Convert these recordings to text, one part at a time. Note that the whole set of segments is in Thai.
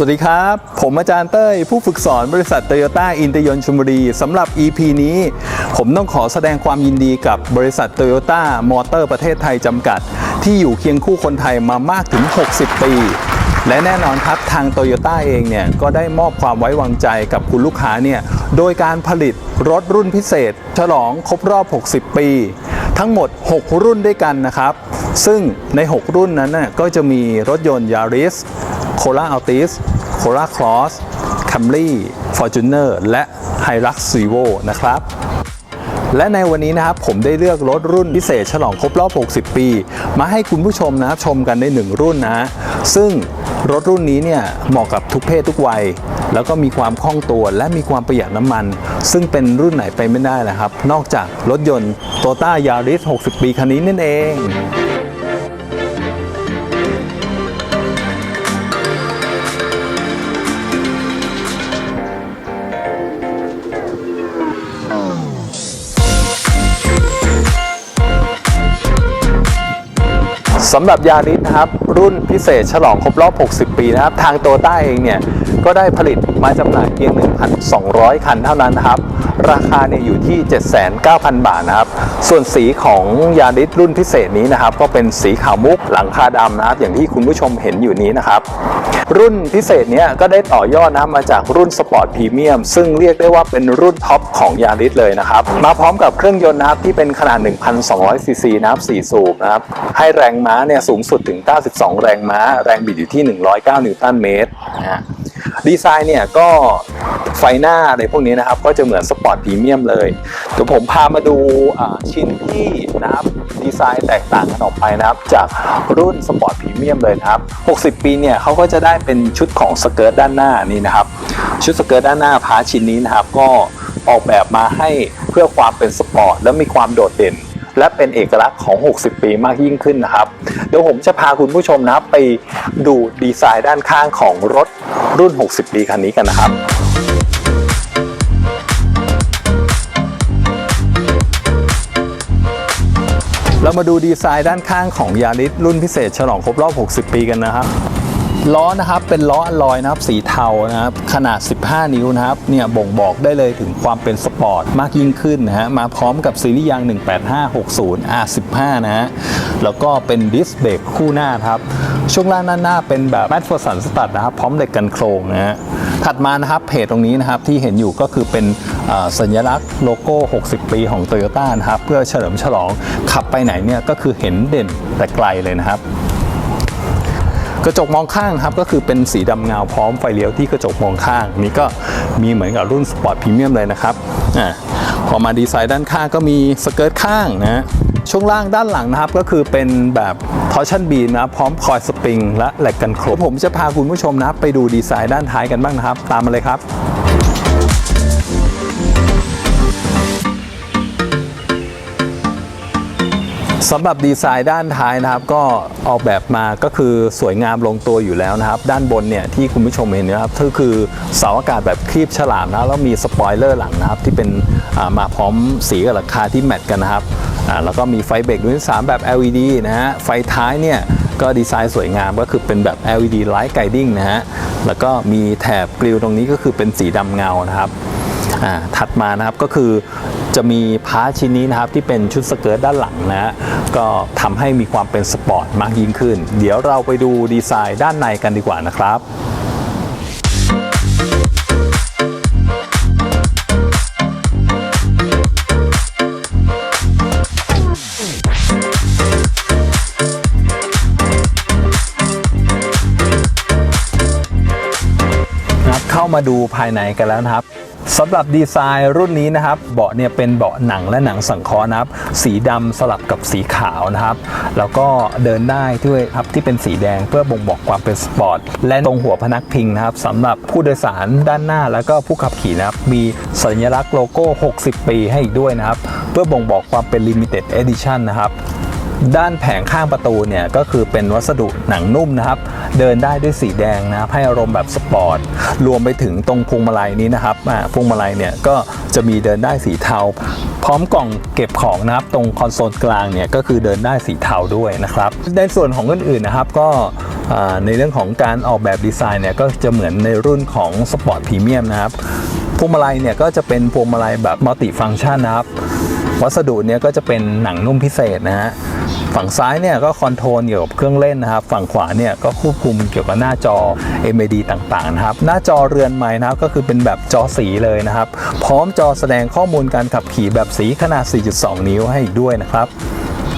สวัสดีครับ ผมอาจารย์เต้ย ผู้ฝึกสอนบริษัทโตโยต้าอินเตอร์ยนต์ชลบุรีสำหรับ EP นี้ ผมต้องขอแสดงความยินดีกับบริษัทโตโยต้ามอเตอร์ประเทศไทยจำกัด ที่อยู่เคียงคู่คนไทยมามากถึง 60 ปี และแน่นอนครับทางโตโยต้าเองเนี่ย ก็ได้มอบความไว้วางใจกับคุณลูกค้าเนี่ย โดยการผลิตรถรุ่นพิเศษ ฉลองครบรอบ 60 ปี ทั้งหมด 6 รุ่นด้วยกันนะครับ ซึ่งใน 6 รุ่นนั้นน่ก็จะมีรถยนต์ Yaris โคล่าอัลติสโคล่าคลอสคัมรี่ฟอร์จูเนอร์และไฮรักซีโวนะครับและในวันนี้นะครับผมได้เลือกรถรุ่นพิเศษฉลองครบรอบ 60 ปี มาให้คุณผู้ชมนะครับชมกันในหนึ่งรุ่นนะซึ่งรถรุ่นนี้เนี่ยเหมาะกับทุกเพศทุกวัย แล้วก็มีความคล่องตัวและมีความประหยัดน้ำมัน ซึ่งเป็นรุ่นไหนไปไม่ได้นะครับ นอกจากรถยนต์โตต้ายาริส60 ปีคันนี้นั่นเอง สำหรับยาริสนะครับ รุ่นพิเศษฉลองครบรอบ 60 ปีนะครับ ทางโตต้าเองเนี่ย ก็ได้ผลิตมาจำหน่ายเพียง 1,200 คันเท่านั้นนะครับ ราคาเนี่ยอยู่ที่ 79,000 บาทนะครับ ส่วนสีของยาริสรุ่นพิเศษนี้นะครับ ก็เป็นสีขาวมุกหลังคาดำนะครับ อย่างที่คุณผู้ชมเห็นอยู่นี้นะครับ รุ่นพิเศษเนี้ยก็ได้ต่อยอดนะมาจากรุ่นสปอร์ตพรีเมียมซึ่งเรียกได้ว่าเป็นรุ่นท็อปของยาริสเลยนะครับ มาพร้อมกับเครื่องยนต์นะครับที่เป็นขนาด 1,200 ซีซีนะครับ4สูบนะครับ ให้แรงม้าเนี่ยสูงสุดถึง 92 แรงม้า แรงบิดอยู่ที่ 109 นิวตันเมตร ดีไซน์เนี่ยก็ไฟหน้าอะไรพวกนี้นะครับ ก็จะเหมือนสปอร์ตพรีเมียมเลยเดี๋ยวผมพามาดูชิ้นที่นะครับดีไซน์แตกต่างกันออกไปนะครับ จากรุ่นสปอร์ตพรีเมียมเลยนะครับ 60 ปีเนี่ยเขาก็จะได้เป็นชุดของสเกิร์ตด้านหน้านี่นะครับ ชุดสเกิร์ตด้านหน้าพาชิ้นนี้นะครับ ก็ออกแบบมาให้เพื่อความเป็นสปอร์ตและมีความโดดเด่นและเป็นเอกลักษณ์ของ 60 ปีมากยิ่งขึ้นนะครับ เดี๋ยวผมจะพาคุณผู้ชมนะไปดูดีไซน์ด้านข้างของรถ รุ่น 60 ปีคันนี้กันนะครับเรามาดูดีไซน์ด้านข้างของยาริสรุ่นพิเศษฉลองครบรอบ 60 ปีกันนะครับ ล้อนะครับเป็นล้ออลลอยนะครับสีเทานะครับขนาด 15 นิ้วนะครับเนี่ยบ่งบอกได้เลยถึงความเป็นสปอร์ตมากยิ่งขึ้นนะฮะมาพร้อมกับซีรีส์ยาง 18560 R15 นะฮะแล้วก็เป็นดิสเบรกคู่หน้าครับช่วงล่างด้านหน้าเป็นแบบแมทฟอร์สันสตัดนะครับพร้อมเหล็กกันโครงนะฮะถัดมานะครับเพจตรงนี้นะครับที่เห็นอยู่ก็คือเป็นสัญลักษณ์โลโก้ 60 ปีของ Toyota นะครับเพื่อเฉลิมฉลองขับไปไหนเนี่ยก็คือเห็นเด่นแต่ไกลเลยนะครับ กระจกมองข้างครับก็คือเป็นสีดำเงาพร้อมไฟเลี้ยวที่กระจกมองข้างนี่ก็มีเหมือนกับรุ่นสปอร์ตพรีเมียมเลยนะครับอ่าพอมาดีไซน์ด้านข้างก็มีสเกิร์ตข้างนะช่วงล่างด้านหลังนะครับก็คือเป็นแบบทอร์ชันบีนะพร้อมคอยสปริงและแหลกกันโครบผมจะพาคุณผู้ชมนะไปดูดีไซน์ด้านท้ายกันบ้างนะครับ ตามมาเลยครับ สำหรับดีไซน์ด้านท้ายนะครับก็ออกแบบมาก็คือสวยงามลงตัวอยู่แล้วนะครับ ด้านบนเนี่ยที่คุณผู้ชมเห็นนะครับก็คือเสาอากาศแบบครีบฉลามนะแล้วมีสปอยเลอร์หลังนะครับ ที่เป็นมาพร้อมสีกับราคาที่แมทกันนะครับแล้วก็มีไฟเบรกดวงที่สามแบบ LED นะฮะไฟท้ายเนี่ยก็ดีไซน์สวยงามก็คือเป็นแบบ LED Light Guiding นะฮะแล้วก็มีแถบกริลตรงนี้ก็คือเป็นสีดำเงานะครับถัดมานะครับก็คือ จะมีพาร์ทชิ้นนี้นะครับที่เป็นชุดสเกิร์ตด้านหลังนะฮะก็ทำให้มีความเป็นสปอร์ตมากยิ่งขึ้น เดี๋ยวเราไปดูดีไซน์ด้านในกันดีกว่านะครับครับเข้ามาดูภายในกันแล้วนะครับ สำหรับดีไซน์รุ่นนี้นะครับเบาะเนี่ยเป็นเบาะหนังและหนังสังเคราะห์นะครับ สีดำสลับกับสีขาวนะครับ แล้วก็เดินได้ด้วยครับที่เป็นสีแดงเพื่อบ่งบอกความเป็นสปอร์ตและตรงหัวพนักพิงนะครับสำหรับผู้โดยสารด้านหน้าแล้วก็ผู้ขับขี่นะครับ มีสัญลักษณ์โลโก้ 60 ปีให้อีกด้วยนะครับ เพื่อบ่งบอกความเป็น Limited Edition นะครับด้านแผงข้างประตูเนี่ยก็คือเป็นวัสดุหนังนุ่มนะครับ เดินได้ด้วยสีแดงนะครับให้อารมณ์แบบสปอร์ต รวมไปถึงตรงพวงมาลัยนี้นะครับอ่าพวงมาลัยเนี่ยก็จะมีเดินได้สีเทา พร้อมกล่องเก็บของนะครับตรงคอนโซลกลางเนี่ยก็คือเดินได้สีเทาด้วยนะครับในส่วนของอื่นๆนะครับก็อ่าในเรื่องของการออกแบบดีไซน์เนี่ยก็จะเหมือนในรุ่นของสปอร์ตพรีเมียมนะครับพวงมาลัยเนี่ยก็จะเป็นพวงมาลัยแบบมัลติฟัง c t ชันนะครับ วัสดุเนี่ยก็จะเป็นหนังนุ่มพิเศษนะฮะ ฝั่งซ้ายเนี่ยก็คอนโทรลเกี่ยวกับเครื่องเล่นนะครับ ฝั่งขวาเนี่ยก็ควบคุมเกี่ยวกับหน้าจอ MAD ต่างๆนะครับ หน้าจอเรือนใหม่นะครับก็คือเป็นแบบจอสีเลยนะครับ พร้อมจอแสดงข้อมูลการขับขี่แบบสีขนาด 4.2 นิ้วให้อีกด้วยนะครับ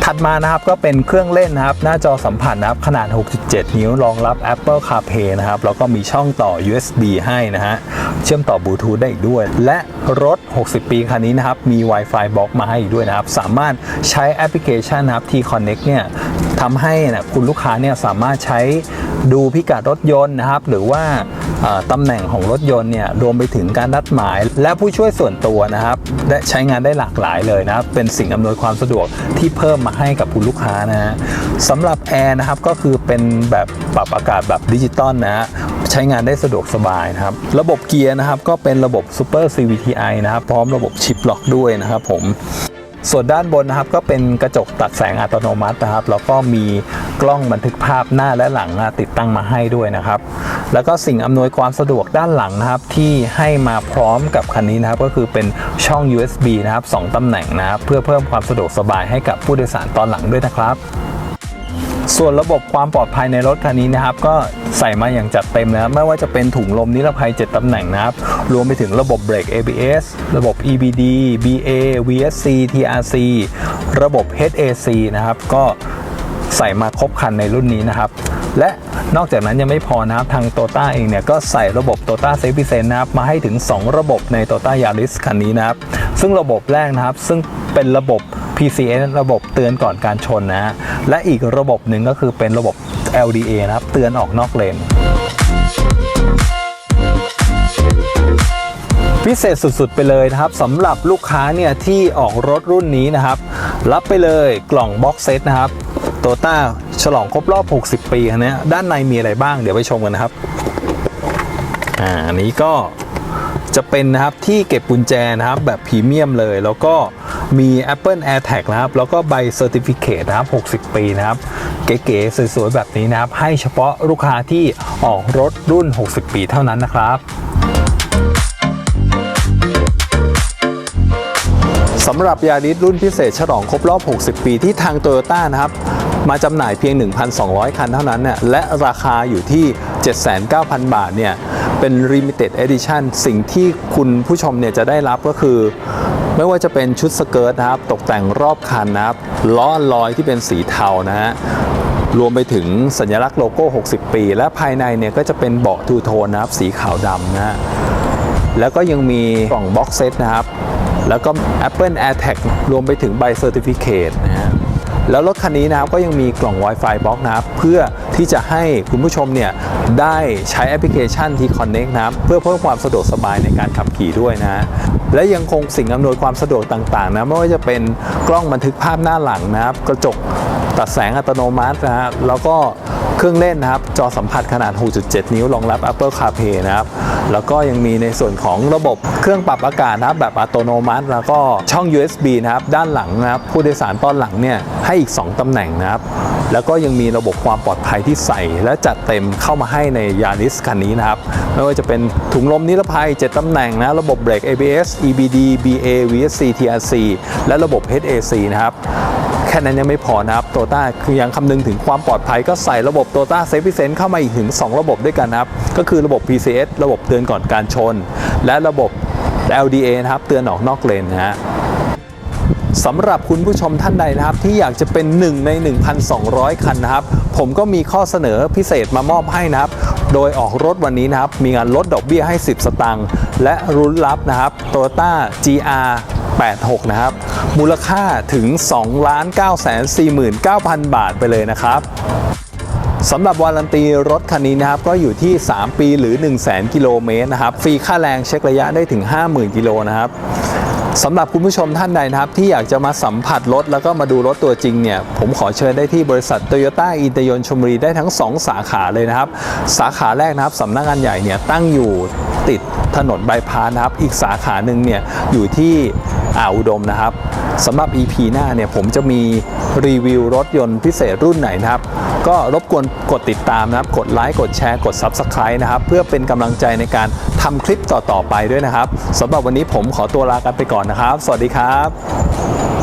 ถัดมานะครับก็เป็นเครื่องเล่นนะครับ หน้าจอสัมผัสนะครับขนาด 6.7 นิ้วรองรับ Apple CarPlay นะครับแล้วก็มีช่องต่อ USB ให้นะฮะเชื่อมต่อบลูทูธได้อีกด้วย และรถ 60 ปีคันนี้นะครับมี Wi-Fi Box มาให้อีกด้วยนะครับ สามารถใช้แอปพลิเคชันนะครับ T-Connect เนี่ยทำให้นะคุณลูกค้าเนี่ยสามารถใช้ ดูพิกัดรถยนต์นะครับ หรือว่าตำแหน่งของรถยนต์เนี่ยรวมไปถึงการนัดหมาย และผู้ช่วยส่วนตัวนะครับและใช้งานได้หลากหลายเลยนะครับ เป็นสิ่งอำนวยความสะดวกที่เพิ่มมาให้กับคุณลูกค้านะฮะสำหรับแอร์นะครับก็คือเป็นแบบปรับอากาศแบบดิจิตอลนะฮะใช้งานได้สะดวกสบายนะครับ ระบบเกียร์นะครับก็เป็นระบบ Super CVTi นะครับ พร้อมระบบชิปล็อกด้วยนะครับผมส่วนด้านบนนะครับก็เป็นกระจกตัดแสงอัตโนมัตินะครับแล้วก็มี กล้องบันทึกภาพหน้าและหลังติดตั้งมาให้ด้วยนะครับ แล้วก็สิ่งอำนวยความสะดวกด้านหลังนะครับที่ให้มาพร้อมกับคันนี้นะครับก็คือเป็นช่อง USB นะครับสองตำแหน่งนะครับเพื่อเพิ่มความสะดวกสบายให้กับผู้โดยสารตอนหลังด้วยนะครับส่วนระบบความปลอดภัยในรถคันนี้นะครับ ก็ใส่มาอย่างจัดเต็มนะไม่ว่าจะเป็นถุงลมนิรภัย 7ตำแหน่งนะครับ รวมไปถึงระบบเบรก ABS ระบบ EBD BA VSC TRC ระบบ HAC นะครับ ก็ ใส่มาครบคันในรุ่นนี้นะครับ และนอกจากนั้นยังไม่พอนะครับทาง t o ต้าเองเนี่ยก็ใส่ระบบ t o ต้า Safety Sense นะครับมาให้ถึง 2 ระบบใน t o ต้า Yaris คันนี้นะครับ ซึ่งระบบแรกนะครับซึ่งเป็นระบบ PCS ระบบเตือนก่อนการชนนะฮะและอีกระบบหนึ่งก็คือเป็นระบบ LDA นะครับ เตือนออกนอกเลนพิเศษสุดๆไปเลยนะครับสำหรับลูกค้าเนี่ยที่ออกรถรุ่นนี้นะครับ รับไปเลยกล่องบ็อกเซตนะครับ โตต้าฉลองครบรอบ 60 ปีคันนี้ด้านในมีอะไรบ้างเดี๋ยวไปชมกันนะครับอ่าอันนี้ก็จะเป็นนะครับที่เก็บกุญแจนะครับแบบพรีเมียมเลย แล้วก็มี Apple AirTag นะครับ แล้วก็ใบเซอร์ติฟิเคตนะครับ 60 ปีนะครับ เก๋ๆสวยๆ แบบนี้นะครับ ให้เฉพาะลูกค้าที่ออกรถรุ่น 60 ปีเท่านั้นนะครับสำหรับยาริสรุ่นพิเศษฉลองครบรอบ 60 ปีที่ทางโตโยต้านะครับ มาจำหน่ายเพียง 1,200 คันเท่านั้นเนี่ยและราคาอยู่ที่ 79,000 บาทเนี่ยเป็น Limited Edition สิ่งที่คุณผู้ชมเนี่ยจะได้รับก็คือ ไม่ว่าจะเป็นชุดสเกิร์ตนะครับ ตกแต่งรอบคันนะครับล้อลอยที่เป็นสีเทานะฮะรวมไปถึงสัญลักษณ์โลโก้ 60 ปี และภายในเนี่ยก็จะเป็นเบาะทูโทนนะครับ สีขาวดำนะฮะแล้วก็ยังมีกล่องบ็อกเซตนะครับ แล้วก็ Apple AirTag รวมไปถึงใบเซอร์ติฟิเคตนะฮะ แล้วรถคันนี้นะครับก็ยังมีกล่อง Wi-Fi Box นะครับเพื่อที่จะให้คุณผู้ชมเนี่ยได้ใช้แอปพลิเคชัน T-Connect นะครับเพื่อเพิ่มความสะดวกสบายในการขับขี่ด้วยนะ และยังคงสิ่งอำนวยความสะดวกต่างๆนะไม่ว่าจะเป็นกล้องบันทึกภาพหน้าหลังนะครับกระจกตัดแสงอัตโนมัตินะฮะแล้วก็เครื่องเล่นนะครับจอสัมผัสขนาด 6.7 นิ้วรองรับ Apple CarPlay นะครับ แล้วก็ยังมีในส่วนของระบบเครื่องปรับอากาศนะครับแบบอัตโนมัติ แล้วก็ช่อง USB นะครับด้านหลังนะครับผู้โดยสารตอนหลังเนี่ยให้อีก 2 ตำแหน่งนะครับแล้วก็ยังมีระบบความปลอดภัยที่ใส่ และจัดเต็มเข้ามาให้ในยาริสคันนี้นะครับไม่ว่าจะเป็นถุงลมนิรภัย 7 ตำแหน่งนะระบบเบรก ABS EBD BA VSC TRC และระบบ HAC นะครับ แค่นั้นยังไม่พอนะครับโตต้าคือยังคำนึงถึงความปลอดภัยก็ใส่ระบบโตต้าเซฟ i ีเซนเข้ามาอีกถึง 2 ระบบด้วยกันนะครับ ก็คือระบบ PCS ระบบเตือนก่อนการชน และระบบ LDA นะครับเตือนออกนอกเลนนะฮะสำหรับคุณผู้ชมท่านใดนะครับ ที่อยากจะเป็นหนึ่งใน 1,200 คันนะครับ ผมก็มีข้อเสนอพิเศษมามอบให้นะครับ โดยออกรถวันนี้นะครับ มีงานลดดอกเบี้ยให้ 10 สตางค์และรุ้นรับนะครับ Toyota GR 86 นะครับ มูลค่าถึง 2 9 4 9 0 0 0 บาทไปเลยนะครับสำหรับวารันตีรถคันนี้นะครับก็อยู่ที่ 3 ปีหรือ 1 0 0 0 0 0 กิโลเมตรนะครับ ฟรีค่าแรงเช็คระยะได้ถึง 50,000 กิโลนะครับสำหรับคุณผู้ชมท่านใดนะครับ ที่อยากจะมาสัมผัสรถแล้วก็มาดูรถตัวจริงเนี่ย ผมขอเชิญได้ที่บริษัทโตโยต้าอินเตยนชลบุรีได้ทั้ง 2 สาขาเลยนะครับ สาขาแรกนะครับสำนักงานใหญ่เนี่ยตั้งอยู่ ถนนบายพาสนะครับ อีกสาขาหนึ่งเนี่ยอยู่ที่อ่าวอุดมนะครับสำหรับ EP หน้าเนี่ยผมจะมีรีวิวรถยนต์พิเศษรุ่นไหนนะครับ ก็รบกวนกดติดตามนะครับ กดไลค์กดแชร์กด Subscribe นะครับ เพื่อเป็นกำลังใจในการทำคลิปต่อๆไปด้วยนะครับสำหรับวันนี้ผมขอตัวลากันไปก่อนนะครับ สวัสดีครับ